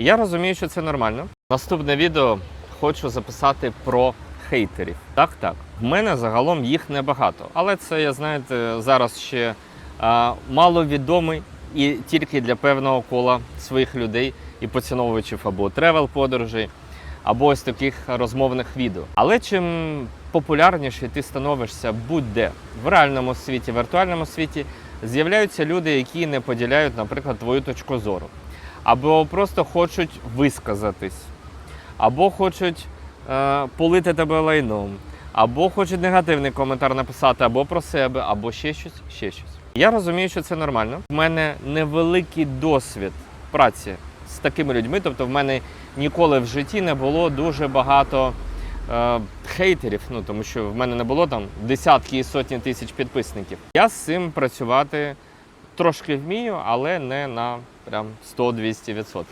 Я розумію, що це нормально. Наступне відео хочу записати про хейтерів. Так, так. В мене загалом їх небагато, але це, я знаєте, зараз ще а, маловідомий і тільки для певного кола своїх людей і поціновувачів або тревел подорожей, або ось таких розмовних відео. Але чим популярніше ти становишся будь-де в реальному світі, в віртуальному світі, з'являються люди, які не поділяють, наприклад, твою точку зору, або просто хочуть висказатись, або хочуть е, полити тебе лайном, або хочуть негативний коментар написати, або про себе, або ще щось, ще щось. Я розумію, що це нормально. В мене невеликий досвід праці з такими людьми, тобто в мене ніколи в житті не було дуже багато е, хейтерів, ну тому що в мене не було там десятки і сотні тисяч підписників. Я з цим працювати трошки вмію, але не на прям 100-200%.